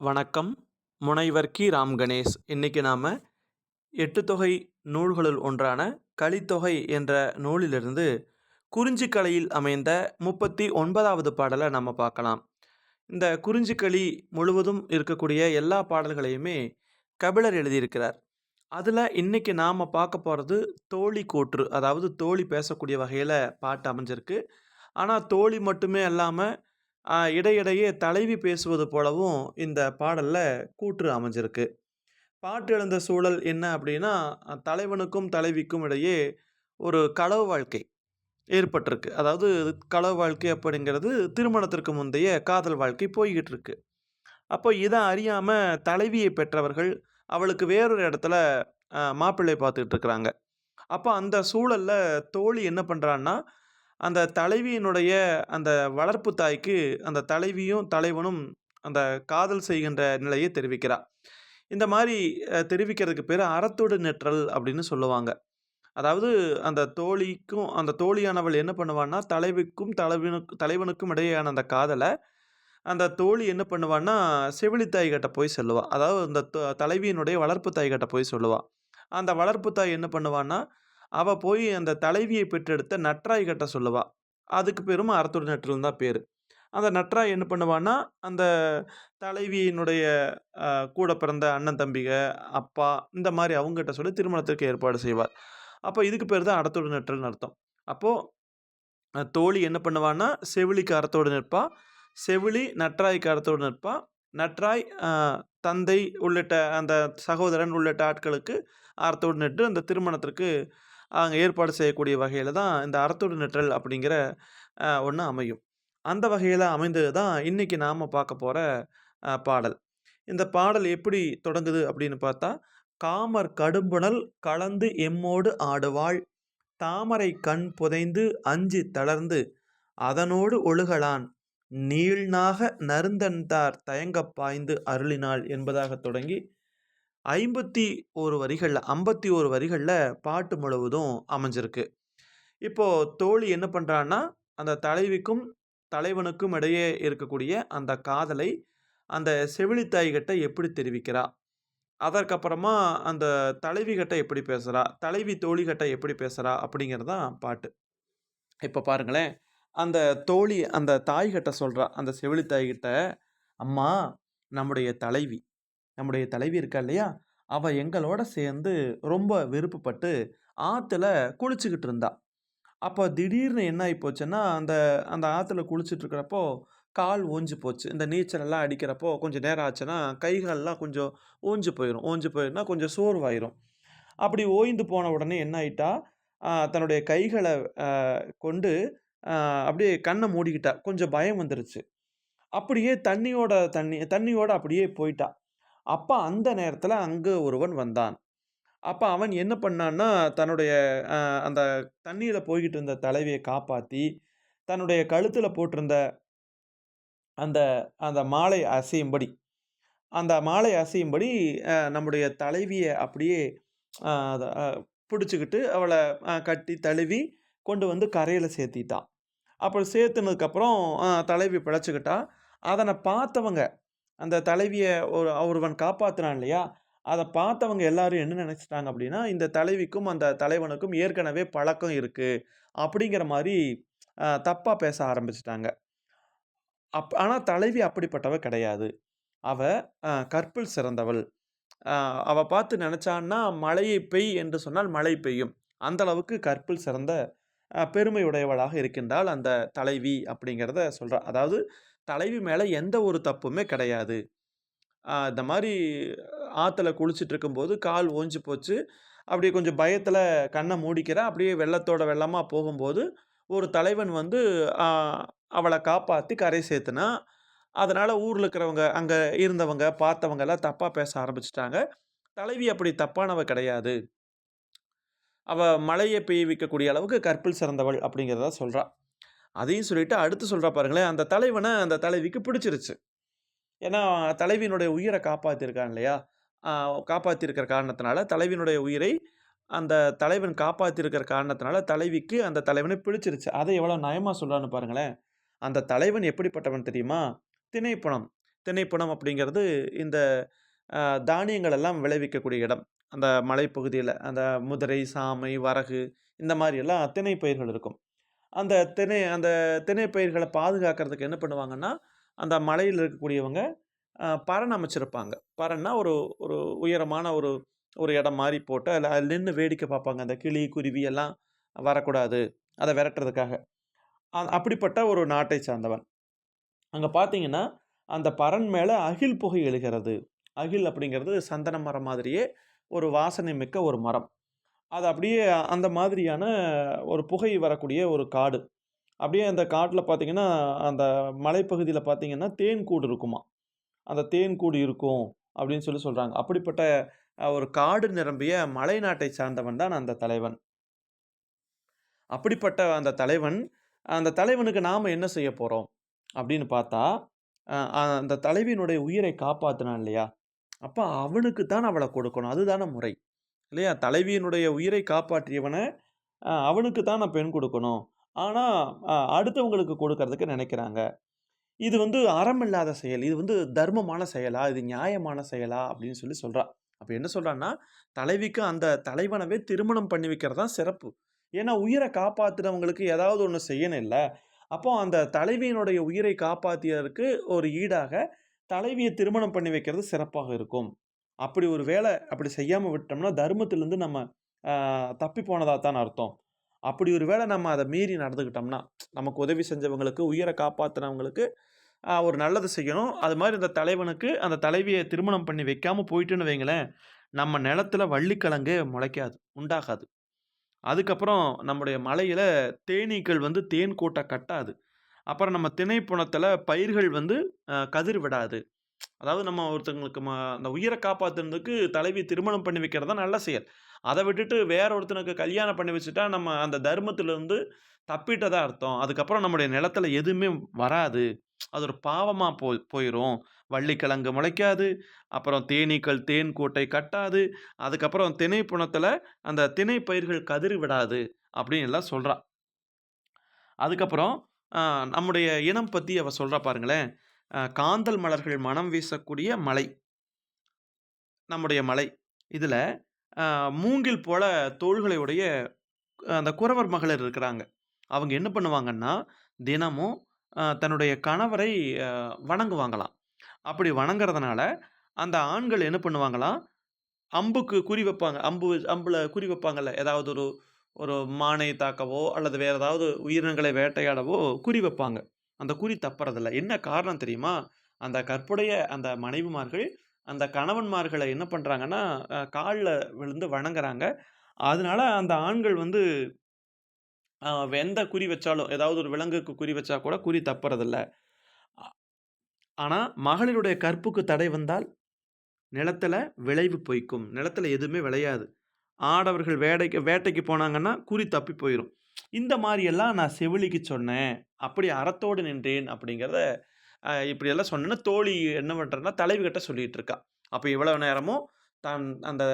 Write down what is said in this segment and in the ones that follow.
வணக்கம். முனைவர் கி. ராம் கணேஷ். இன்றைக்கி நாம் எட்டு தொகை நூல்களுள் ஒன்றான கலித்தொகை என்ற நூலிலிருந்து குறிஞ்சிக்கலையில் அமைந்த முப்பத்தி ஒன்பதாவது பாடலை நம்ம பார்க்கலாம். இந்த குறிஞ்சிக்களி முழுவதும் இருக்கக்கூடிய எல்லா பாடல்களையுமே கபிலர் எழுதியிருக்கிறார். அதில் இன்றைக்கி நாம் பார்க்க போகிறது தோழி கூற்று அதாவது தோழி பேசக்கூடிய வகையில் பாட்டு அமைஞ்சிருக்கு. ஆனால் தோழி மட்டுமே இல்லாமல் இடையிடையே தலைவி பேசுவது போலவும் இந்த பாடலில் கூற்று அமைஞ்சிருக்கு. பாட்டு எழுந்த சூழல் என்ன அப்படின்னா தலைவனுக்கும் தலைவிக்கும் இடையே ஒரு களவு வாழ்க்கை ஏற்பட்டிருக்கு. அதாவது களவு வாழ்க்கை அப்படிங்கிறது திருமணத்திற்கு முந்தைய காதல் வாழ்க்கை போய்கிட்டு இருக்கு அப்போ இதை அறியாமல் தலைவியை பெற்றவர்கள் அவளுக்கு வேறொரு இடத்துல மாப்பிள்ளை பார்த்துக்கிட்டு இருக்கிறாங்க. அப்போ அந்த சூழலில் தோழி என்ன பண்ணுறான்னா அந்த தலைவியினுடைய அந்த வளர்ப்பு தாய்க்கு அந்த தலைவியும் தலைவனும் அந்த காதல் செய்கின்ற நிலையை தெரிவிக்கிறார் இந்த மாதிரி தெரிவிக்கிறதுக்கு பேர் அறத்தொடு நெற்றல் அப்படின்னு சொல்லுவாங்க. அதாவது அந்த தோழிக்கும் அந்த தோழியானவள் என்ன பண்ணுவான்னா தலைவிக்கும் தலைவனுக்கு தலைவனுக்கும் இடையேயான அந்த காதலை அந்த தோழி என்ன பண்ணுவான்னா செவிலி கிட்ட போய் சொல்லுவாள் அதாவது அந்த தலைவியினுடைய வளர்ப்பு தாய் கிட்ட போய் சொல்லுவாள் அந்த வளர்ப்பு தாய் என்ன பண்ணுவான்னா அவ போய் அந்த தலைவியை பெற்றெடுத்த நற்றாய் கட்ட சொல்லுவா. அதுக்கு பேரும் அறத்தொடு நெற்றல் தான் பேர். அந்த நற்றாய் என்ன பண்ணுவான்னா அந்த தலைவியினுடைய கூட பிறந்த அண்ணன் தம்பிக அப்பா இந்த மாதிரி அவங்ககிட்ட சொல்லி திருமணத்திற்கு ஏற்பாடு செய்வார். அப்போ இதுக்கு பேர் தான் அறத்தொடு நற்றல்னு அர்த்தம். அப்போது தோழி என்ன பண்ணுவான்னா செவிலிக்கு அறத்தோடு நிற்பா. செவிலி நற்றாய்க்கு அறத்தோடு நிற்பா. நற்றாய் தந்தை உள்ளிட்ட அந்த சகோதரன் உள்ளிட்ட ஆட்களுக்கு அறத்தோடு நின்று அந்த திருமணத்திற்கு அங்கே ஏற்பாடு செய்யக்கூடிய வகையில் தான் இந்த அறத்தோடு நிற்றல் அப்படிங்கிற ஒன்று அமையும். அந்த வகையில் அமைந்தது தான் இன்றைக்கி நாம் பார்க்க போகிற பாடல். இந்த பாடல் எப்படி தொடங்குது அப்படின்னு பார்த்தா காமர் கடும்புணல் கலந்து எம்மோடு ஆடுவாள் தாமரை கண் புதைந்து அஞ்சி தளர்ந்து அதனோடு ஒழுகலான் நீள்நாக நருந்தன்தார் தயங்கப் பாய்ந்து அருளினாள் என்பதாக தொடங்கி ஐம்பத்தி ஒரு வரிகளில் ஐம்பத்தி ஒரு வரிகளில் பாட்டு முழுவதும் அமைஞ்சிருக்கு. இப்போ தோழி என்ன பண்ணுறான்னா அந்த தலைவிக்கும் தலைவனுக்கும் இடையே இருக்கக்கூடிய அந்த காதலை அந்த செவிலித்தாய் கிட்ட எப்படி தெரிவிக்கிறா? அதற்கப்புறமா அந்த தலைவி கிட்ட எப்படி பேசுகிறா தலைவி தோழி கிட்ட எப்படி பேசுகிறா அப்படிங்கிறது தான் பாட்டு. இப்போ பாருங்களேன் அந்த தோழி அந்த தாய்கிட்ட சொல்கிறா அந்த செவிலி தாய்கிட்ட அம்மா நம்முடைய தலைவி நம்முடைய தலைவி இருக்கா இல்லையா? அவள் எங்களோட சேர்ந்து ரொம்ப விருப்பப்பட்டு ஆற்றுல குளிச்சுக்கிட்டு இருந்தா. அப்போ திடீர்னு என்ன ஆகிப்போச்சுன்னா அந்த அந்த ஆற்றுல குளிச்சுட்டு இருக்கிறப்போ கால் ஓஞ்சு போச்சு. இந்த நீச்சலெல்லாம் அடிக்கிறப்போ கொஞ்சம் நேரம் ஆச்சுன்னா கைகால்லாம் கொஞ்சம் ஓஞ்சு போயிடும் ஓஞ்சு போயிருந்தா கொஞ்சம் சோர்வாயிரும். அப்படி ஓய்ந்து போன உடனே என்ன ஆயிட்டா தன்னுடைய கைகளை கொண்டு அப்படியே கண்ணை மூடிக்கிட்டா. கொஞ்சம் பயம் வந்துருச்சு. அப்படியே தண்ணியோட தண்ணி தண்ணியோட அப்படியே போயிட்டா. அப்போ அந்த நேரத்தில் அங்கே ஒருவன் வந்தான். அப்போ அவன் என்ன பண்ணான்னா தன்னுடைய அந்த தண்ணியில் போய்கிட்டு இருந்த தலைவியை காப்பாற்றி தன்னுடைய கழுத்தில் போட்டிருந்த அந்த அந்த மாலை அசையும்படி அந்த மாலை அசையும்படி நம்முடைய தலைவியை அப்படியே பிடிச்சிக்கிட்டு அவளை கட்டி தழுவி கொண்டு வந்து கரையில் சேர்த்திட்டான். அப்புறம் சேர்த்துனதுக்கப்புறம் தலைவி பிழைச்சிக்கிட்டா. அதனை பார்த்தவங்க அந்த தலைவியை ஒரு ஒருவன் காப்பாற்றுறான் இல்லையா அதை பார்த்தவங்க எல்லாரும் என்ன நினச்சிட்டாங்க அப்படின்னா இந்த தலைவிக்கும் அந்த தலைவனுக்கும் ஏற்கனவே பழக்கம் இருக்குது அப்படிங்கிற மாதிரி தப்பாக பேச ஆரம்பிச்சிட்டாங்க. அப் ஆனால் தலைவி அப்படிப்பட்டவ கிடையாது. அவ கற்பில் சிறந்தவள். அவ பார்த்து நினச்சான்னா மழையை பெய் என்று சொன்னால் மழை பெய்யும். அந்த அளவுக்கு கற்பில் சிறந்த பெருமையுடையவளாக இருக்கின்றால் அந்த தலைவி அப்படிங்கிறத சொல்றா. அதாவது தலைவி மேலே எந்த ஒரு தப்புமே கிடையாது. இந்த மாதிரி ஆற்றுல குளிச்சுட்டு இருக்கும்போது கால் ஓஞ்சு போச்சு. அப்படியே கொஞ்சம் பயத்தில் கண்ணை மூடிக்கிறா அப்படியே வெள்ளத்தோட வெள்ளமாக போகும்போது ஒரு தலைவன் வந்து அவளை காப்பாற்றி கரை சேர்த்துனா. அதனால் ஊரில் இருக்கிறவங்க, அங்கே இருந்தவங்க, பார்த்தவங்க எல்லாம் தப்பாக பேச ஆரம்பிச்சிட்டாங்க. தலைவி அப்படி தப்பானவ கிடையாது. அவள் மழையை பெய்விக்கக்கூடிய அளவுக்கு கற்பில் சிறந்தவள் அப்படிங்கிறத சொல்கிறாள் அதையும் சொல்லிட்டு அடுத்து சொல்கிறா பாருங்களேன், அந்த தலைவனை அந்த தலைவிக்கு பிடிச்சிருச்சு. ஏன்னா தலைவியினுடைய உயிரை காப்பாற்றிருக்கான் இல்லையா? காப்பாற்றிருக்கிற காரணத்தினால தலைவியினுடைய உயிரை அந்த தலைவன் காப்பாற்றிருக்கிற காரணத்தினால தலைவிக்கு அந்த தலைவனை பிடிச்சிருச்சு. அதை எவ்வளோ நயமாக சொல்கிறான்னு பாருங்களேன். அந்த தலைவன் எப்படிப்பட்டவன் தெரியுமா? திணைப்பணம் திணைப்பணம் அப்படிங்கிறது இந்த தானியங்கள் எல்லாம் விளைவிக்கக்கூடிய இடம். அந்த மலைப்பகுதியில் அந்த முதிரை, சாமை, வரகு இந்த மாதிரியெல்லாம் திணை பயிர்கள் இருக்கும். அந்த திணை அந்த திணை பயிர்களை பாதுகாக்கிறதுக்கு என்ன பண்ணுவாங்கன்னா, அந்த மலையில் இருக்கக்கூடியவங்க அ பரண் அமைச்சிருப்பாங்க. பரன்னா ஒரு ஒரு உயரமான ஒரு ஒரு இடம் மாதிரி போட்டு, அதில் அதில் நின்று வேடிக்கை பார்ப்பாங்க. அந்த கிளி, குருவி எல்லாம் வரக்கூடாது. அதை விரட்டுறதுக்காக. அப்படிப்பட்ட ஒரு நாட்டை சார்ந்தவன். அங்கே பார்த்தீங்கன்னா, அந்த பரன் மேலே அகில் புகை எழுகிறது. அகில் அப்படிங்கிறது சந்தன மரம் மாதிரியே ஒரு வாசனை மிக்க ஒரு மரம். அது அப்படியே அந்த மாதிரியான ஒரு புகை வரக்கூடிய ஒரு காடு. அப்படியே அந்த காட்டில் பார்த்தீங்கன்னா, அந்த மலைப்பகுதியில் பார்த்தீங்கன்னா, தேன் கூடு இருக்குமா அந்த தேன் கூடு இருக்கும் அப்படின்னு சொல்லி சொல்கிறாங்க அப்படிப்பட்ட ஒரு காடு நிரம்பிய மலை நாட்டை சார்ந்தவன் தான் அந்த தலைவன். அப்படிப்பட்ட அந்த தலைவன், அந்த தலைவனுக்கு நாம் என்ன செய்ய போகிறோம் அப்படின்னு பார்த்தா, அந்த தலைவியினுடைய உயிரை காப்பாற்றினான் இல்லையா? அப்போ அவனுக்கு தான் அவளை கொடுக்கணும். அதுதான முறை. இல்லையா? தலைவியினுடைய உயிரை காப்பாற்றியவனை அவனுக்கு தான் நான் பெண் கொடுக்கணும் ஆனால் அடுத்தவங்களுக்கு கொடுக்கறதுக்கு நினைக்கிறாங்க இது வந்து அறம் இல்லாத செயல். இது வந்து தர்மமான செயலா? இது நியாயமான செயலா? அப்படின்னு சொல்லி சொல்கிறான் அப்போ என்ன சொல்கிறான்னா தலைவிக்கு அந்த தலைவனவே திருமணம் பண்ணி வைக்கிறது தான் சிறப்பு. ஏன்னா, உயிரை காப்பாற்றுறவங்களுக்கு ஏதாவது ஒன்று செய்யணும் இல்லை அப்போ அந்த தலைவியினுடைய உயிரை காப்பாற்றியதற்கு ஒரு ஈடாக, தலைவியை திருமணம் பண்ணி வைக்கிறது சிறப்பாக இருக்கும். அப்படி ஒரு வேலை அப்படி செய்யாமல் விட்டோம்னா, தர்மத்திலேருந்து நம்ம தப்பி போனதாக தான் அர்த்தம். அப்படி ஒரு வேளை நம்ம அதை மீறி நடந்துக்கிட்டோம்னா, நமக்கு உதவி செஞ்சவங்களுக்கு, உயிரை காப்பாற்றினவங்களுக்கு ஒரு நல்லது செய்யணும். அது மாதிரி இந்த தலைவனுக்கு அந்த தலைவியை திருமணம் பண்ணி வைக்காமல் போயிட்டுன்னு வைங்களேன், நம்ம நிலத்துல வள்ளிக்கிழங்கு முளைக்காது, உண்டாகாது. அதுக்கப்புறம் நம்முடைய மலையில் தேனீக்கள் வந்து தேன் கூட்டை கட்டாது. அப்புறம் நம்ம திணைப்புணத்தில் பயிர்கள் வந்து கதிர் விடாது. அதாவது நம்ம ஒருத்தங்களுக்கு ம அந்த உயிரை காப்பாத்துனதுக்கு தலைவி திருமணம் பண்ணி வைக்கிறது தான் நல்ல செயல். அதை விட்டுட்டு வேற ஒருத்தனுக்கு கல்யாணம் பண்ணி வச்சுட்டா, நம்ம அந்த தர்மத்திலேருந்து தப்பிட்டதா அர்த்தம். அதுக்கப்புறம் நம்முடைய நிலத்துல எதுவுமே வராது. அது ஒரு பாவமாக போய் போயிடும் வள்ளிக்கிழங்கு முளைக்காது. அப்புறம் தேனீக்கள் தேன் கூட்டை கட்டாது. அதுக்கப்புறம் திணைப்புணத்துல அந்த திணை பயிர்கள் கதிர் விடாது. அப்படின்னு எல்லாம் சொல்கிறா அதுக்கப்புறம் நம்முடைய இனம் பற்றி அவள் சொல்கிறா பாருங்களேன். காந்தல் மலர்கள் மணம் வீசக்கூடிய மலை. நம்முடைய மலை. இதில் மூங்கில் போல தோள்களை உடைய அந்த குறவர் மகளிர் இருக்கிறாங்க. அவங்க என்ன பண்ணுவாங்கன்னா, தினமும் தன்னுடைய கணவரை வணங்குவாங்களாம். அப்படி வணங்குறதுனால, அந்த ஆண்கள் என்ன பண்ணுவாங்களாம், அம்புக்கு குறி வைப்பாங்க. அம்பு அம்புல குறி வைப்பாங்கல்ல. ஏதாவது ஒரு ஒரு மானை தாக்கவோ, அல்லது வேறு ஏதாவது உயிரினங்களை வேட்டையாடவோ குறி வைப்பாங்க. அந்த குறி தப்புறதில்ல. என்ன காரணம் தெரியுமா? அந்த கற்புடைய அந்த மனைவிமார்கள், அந்த கணவன்மார்களை என்ன பண்ணுறாங்கன்னா காலில் விழுந்து வணங்குறாங்க. அதனால அந்த ஆண்கள் வந்து எந்த குறி வச்சாலும், ஏதாவது ஒரு விலங்குக்கு குறி வச்சா கூட குறி தப்புறதில்ல. ஆனால் மகளிருடைய கற்புக்கு தடை வந்தால், நிலத்தில் விளைவு பொய்க்கும். நிலத்தில் எதுவுமே விளையாது. ஆடவர்கள் வேடைக்கு வேட்டைக்கு போனாங்கன்னா, குறி தப்பி போயிடும் இந்த மாதிரியெல்லாம் நான் செவிலிக்கு சொன்னேன். அப்படி அறத்தோடு நின்றேன் அப்படிங்கிறத இப்படியெல்லாம் சொன்னேன்னா தோழி என்ன பண்ணுறேன்னா தலைவிகிட்ட சொல்லிகிட்டு இருக்கா. அப்போ இவ்வளவு நேரமும் தான் அந்த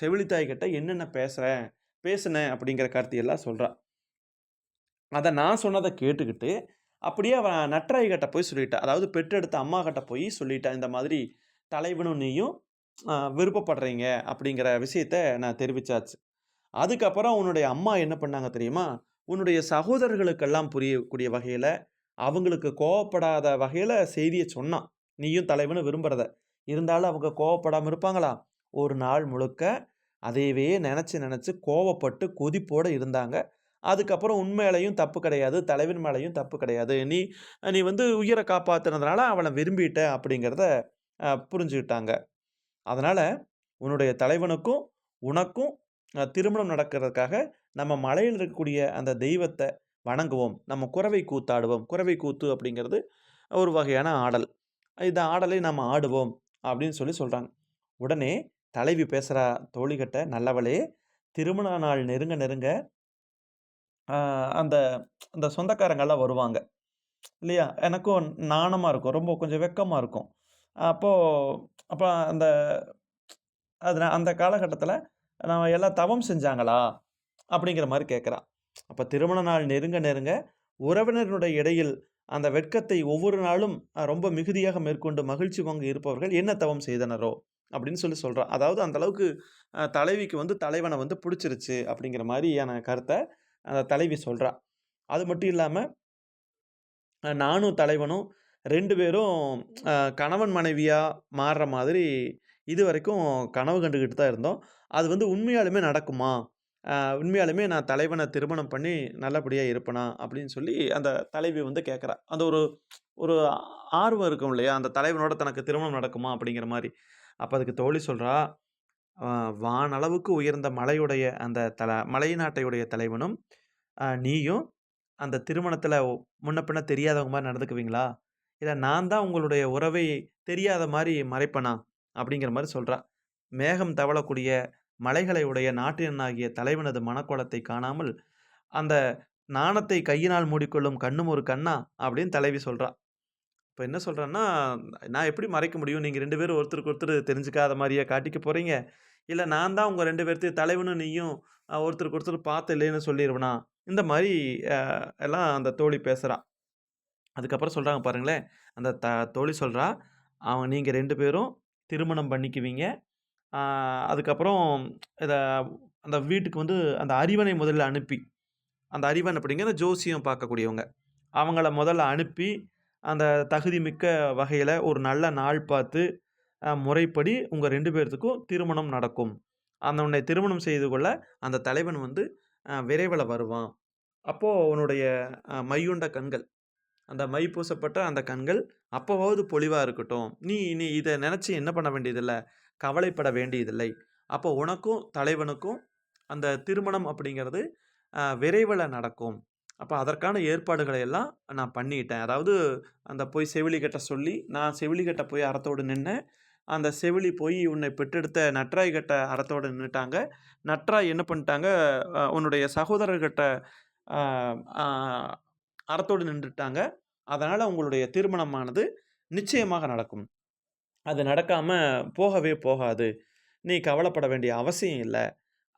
செவிலித்தாய்கிட்ட என்னென்ன பேசுகிறேன் பேசினேன் அப்படிங்கிற கருத்தையெல்லாம் சொல்றா. அதை நான் சொன்னதை கேட்டுக்கிட்டு, அப்படியே அவன் நற்றாய்கிட்ட போய் சொல்லிட்டா. அதாவது பெற்றெடுத்த அம்மா கிட்ட போய் சொல்லிட்டா. இந்த மாதிரி தலைவனும் நீயும் விருப்பப்படுறீங்க அப்படிங்கிற விஷயத்த நான் தெரிவிச்சாச்சு. அதுக்கப்புறம் உன்னுடைய அம்மா என்ன பண்ணாங்க தெரியுமா? உன்னுடைய சகோதரர்களுக்கெல்லாம் புரியக்கூடிய வகையில் அவங்களுக்கு கோவப்படாத வகையில் செய்தியை சொன்னான் நீயும் தலைவனும் விரும்புகிறத இருந்தாலும் அவங்க கோவப்படாமல் இருப்பாங்களா? ஒரு நாள் முழுக்க அதையவே நினச்சி நினச்சி கோவப்பட்டு கொதிப்போடு இருந்தாங்க. அதுக்கப்புறம் உண்மையிலையும் தப்பு கிடையாது. தலைவன் மேலேயும் தப்பு கிடையாது. நீ நீ வந்து உயிரை காப்பாற்றுனதுனால அவனை விரும்பிட்ட அப்படிங்கிறத புரிஞ்சுக்கிட்டாங்க. அதனால் உன்னுடைய தலைவனுக்கும், உனக்கும் திருமணம் நடக்கிறதுக்காக நம்ம மலையில் இருக்கக்கூடிய அந்த தெய்வத்தை வணங்குவோம். நம்ம குரவை கூத்தாடுவோம். குரவை கூத்து அப்படிங்கிறது ஒரு வகையான ஆடல். இந்த ஆடலை நம்ம ஆடுவோம் அப்படின்னு சொல்லி சொல்கிறாங்க உடனே தலைவி பேசுகிற தோழிகிட்ட, நல்லவளே! திருமண நாள் நெருங்க நெருங்க அந்த அந்த சொந்தக்காரங்கள்லாம் வருவாங்க. இல்லையா? எனக்கும் நாணமாக இருக்கும். ரொம்ப கொஞ்சம் வெக்கமாக இருக்கும். அப்போது அப்போ அந்த அது அந்த காலகட்டத்தில் நம்ம எல்லாம் தவம் செஞ்சாங்களா? அப்படிங்கிற மாதிரி கேட்குறான் அப்போ திருமண நாள் நெருங்க நெருங்க உறவினர்களுடைய இடையில் அந்த வெட்கத்தை ஒவ்வொரு நாளும் ரொம்ப மிகுதியாக மேற்கொண்டு மகிழ்ச்சி பங்கு இருப்பவர்கள் என்ன தவம் செய்தனரோ? அப்படின்னு சொல்லி சொல்கிறான் அதாவது அந்த அளவுக்கு தலைவிக்கு வந்து தலைவனை வந்து பிடிச்சிருச்சு அப்படிங்கிற மாதிரியான கருத்தை அந்த தலைவி சொல்கிறான் அது மட்டும் இல்லாமல் நானும் தலைவனும் ரெண்டு பேரும் கணவன் மனைவியாக மாறுற மாதிரி இதுவரைக்கும் கனவு கண்டுக்கிட்டு தான் இருந்தோம். அது வந்து உண்மையாலுமே நடக்குமா? உண்மையாலுமே நான் தலைவனை திருமணம் பண்ணி நல்லபடியாக இருப்பனா? அப்படின்னு சொல்லி அந்த தலைவி வந்து கேட்குறா அந்த ஒரு ஒரு ஆர்வம் இருக்கும் இல்லையா? அந்த தலைவனோட தனக்கு திருமணம் நடக்குமா? அப்படிங்கிற மாதிரி அப்போ அதுக்கு தோழி சொல்கிறா வானளவுக்கு உயர்ந்த மலையுடைய அந்த தல மலை நாட்டையுடைய தலைவனும், நீயும் அந்த திருமணத்தில் முன்ன பின்ன தெரியாதவங்க மாதிரி நடந்துக்குவீங்களா? இல்லை நான் தான் உங்களுடைய உறவை தெரியாத மாதிரி மறைப்பனா?" அப்படிங்கிற மாதிரி சொல்கிறா "மேகம் தவழக்கூடிய மலைகளை உடைய நாட்டினனாகிய தலைவனது மனக்கோலத்தை காணாமல், அந்த நாணத்தை கையினால் மூடிக்கொள்ளும் கண்ணும் ஒரு கண்ணா?" அப்படின்னு தலைவி சொல்கிறா இப்போ என்ன சொல்கிறேன்னா "நான் எப்படி மறைக்க முடியும்? நீங்கள் ரெண்டு பேரும் ஒருத்தருக்கு ஒருத்தர் தெரிஞ்சுக்காத மாதிரியே காட்டிக்க போகிறீங்க இல்லை நான் தான் உங்கள் ரெண்டு பேர்த்தையும் தலைவனும் நீயும் ஒருத்தருக்கு ஒருத்தர் பார்த்து இல்லைன்னு சொல்லிருவனா?" இந்த மாதிரி எல்லாம் அந்த தோழி பேசுகிறான் அதுக்கப்புறம் சொல்கிறாங்க பாருங்களேன். அந்த த தோழி சொல்கிறா "அவன் நீங்கள் ரெண்டு பேரும் திருமணம் பண்ணிக்குவீங்க. அதுக்கப்புறம் இதை அந்த வீட்டுக்கு வந்து அந்த அறிவனை முதல்ல அனுப்பி" அந்த அறிவன் அப்படிங்கிற ஜோசியம் பார்க்கக்கூடியவங்க. அவங்கள முதல்ல அனுப்பி, அந்த தகுதி மிக்க வகையில் ஒரு நல்ல நாள் பார்த்து, முறைப்படி உங்கள் ரெண்டு பேர்த்துக்கும் திருமணம் நடக்கும். அந்த உன்னை திருமணம் செய்து கொள்ள அந்த தலைவன் வந்து விரைவில் வருவான். அப்போது உன்னுடைய மையுண்ட கண்கள், அந்த மை பூசப்பட்ட அந்த கண்கள் அப்போவாவது பொலிவாக இருக்கட்டும். நீ நீ இதை நினச்சி என்ன பண்ண வேண்டியதில்லை கவலைப்பட வேண்டியதில்லை. அப்போ உனக்கும் தலைவனுக்கும் அந்த திருமணம் அப்படிங்கிறது விரைவில் நடக்கும். அப்போ அதற்கான ஏற்பாடுகளை எல்லாம் நான் பண்ணிட்டேன். அதாவது அந்த போய் செவிலிக்கிட்ட சொல்லி, நான் செவிலிகிட்ட போய் அறத்தோடு நின்னேன். அந்த செவிலி போய் உன்னை பெற்றெடுத்த நட்ராய் கட்ட அறத்தோடு நின்றுட்டாங்க நட்ராய் என்ன பண்ணிட்டாங்க, உன்னுடைய சகோதரர்கிட்ட அறத்தோடு நின்றுட்டாங்க. அதனால் உங்களுடைய திருமணமானது நிச்சயமாக நடக்கும். அது நடக்காமல் போகவே போகாது. நீ கவலைப்பட வேண்டிய அவசியம் இல்லை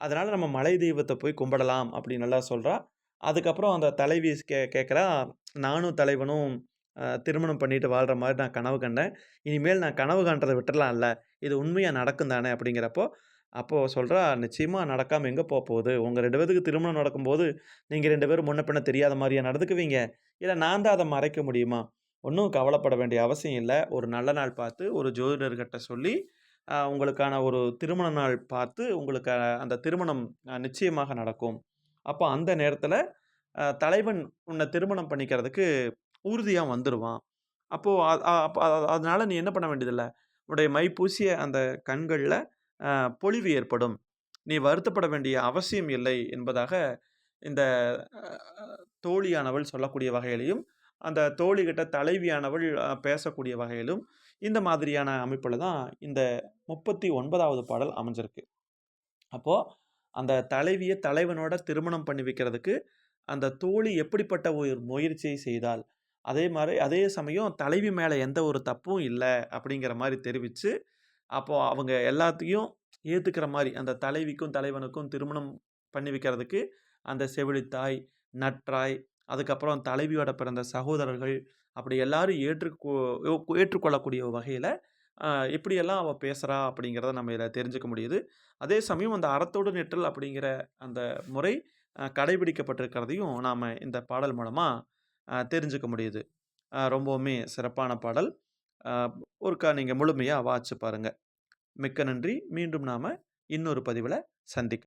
அதனால் நம்ம மலை தெய்வத்தை போய் கும்பிடலாம் அப்படின்னு நல்லா சொல்கிறா அதுக்கப்புறம் அந்த தலைவி கே கேட்குறா "நானும் தலைவனும் திருமணம் பண்ணிட்டு வாழ்கிற மாதிரி நான் கனவு கண்டேன். இனிமேல் நான் கனவு காண்றதை விட்டுடலாம் இல்லை இது உண்மையாக நடக்கும் தானே?" அப்படிங்கிறப்போ, அப்போது சொல்கிறா நிச்சயமாக நடக்காமல் எங்கே போகுது உங்கள் ரெண்டு பேருக்கு திருமணம் நடக்கும்போது, நீங்கள் ரெண்டு பேரும் முன்ன பின்ன தெரியாத மாதிரியாக நடந்துக்குவீங்க? இல்லை நான் தான் அதை மறைக்க முடியுமா? ஒன்றும் கவலைப்பட வேண்டிய அவசியம் இல்லை ஒரு நல்ல நாள் பார்த்து ஒரு ஜோதிடர்கிட்ட சொல்லி, உங்களுக்கான ஒரு திருமண நாள் பார்த்து, உங்களுக்கு அந்த திருமணம் நிச்சயமாக நடக்கும். அப்போ அந்த நேரத்தில் தலைவன் உன்னை திருமணம் பண்ணிக்கிறதுக்கு ஊர்தியாக வந்துடுவான் அப்போது அப்போ அதனால் நீ என்ன பண்ண வேண்டியதில்லை உன்னுடைய மை பூசிய அந்த கண்களில் பொலிவு ஏற்படும். நீ வருத்தப்பட வேண்டிய அவசியம் இல்லை." என்பதாக இந்த தோழியானவள் சொல்லக்கூடிய வகையிலையும் அந்த தோழிகிட்ட தலைவியானவள் பேசக்கூடிய வகையிலும், இந்த மாதிரியான அமைப்பில் தான் இந்த 39வது பாடல் அமைஞ்சிருக்கு. அப்போது அந்த தலைவியை தலைவனோட திருமணம் பண்ணி வைக்கிறதுக்கு, அந்த தோழி எப்படிப்பட்ட ஒரு முயற்சியை செய்தால் அதே மாதிரி அதே சமயம் தலைவி மேலே எந்த ஒரு தப்பும் இல்லை அப்படிங்கிற மாதிரி தெரிவித்து அப்போ அவங்க எல்லாத்தையும் ஏற்றுக்கிற மாதிரி அந்த தலைவிக்கும் தலைவனுக்கும் திருமணம் பண்ணி வைக்கிறதுக்கு, அந்த செவிலித்தாய், நற்றாய், அதுக்கப்புறம் தலைவியோட பிறந்த சகோதரர்கள், அப்படி எல்லாரும் ஏற்றுக்கோ ஏற்றுக்கொள்ளக்கூடிய வகையில் எப்படியெல்லாம் அவள் பேசுகிறா அப்படிங்கிறத நம்ம இதில் தெரிஞ்சுக்க முடியுது. அதே சமயம் அந்த அறத்தோடு நெற்றல் அப்படிங்கிற அந்த முறை கடைபிடிக்கப்பட்டிருக்கிறதையும் நாம் இந்த பாடல் மூலமாக தெரிஞ்சுக்க முடியுது. ரொம்பவுமே சிறப்பான பாடல். ஒருக்கா நீங்கள் முழுமையாக வாட்சி பாருங்கள் மிக்க நன்றி. மீண்டும் நாம் இன்னொரு பதிவில் சந்திக்க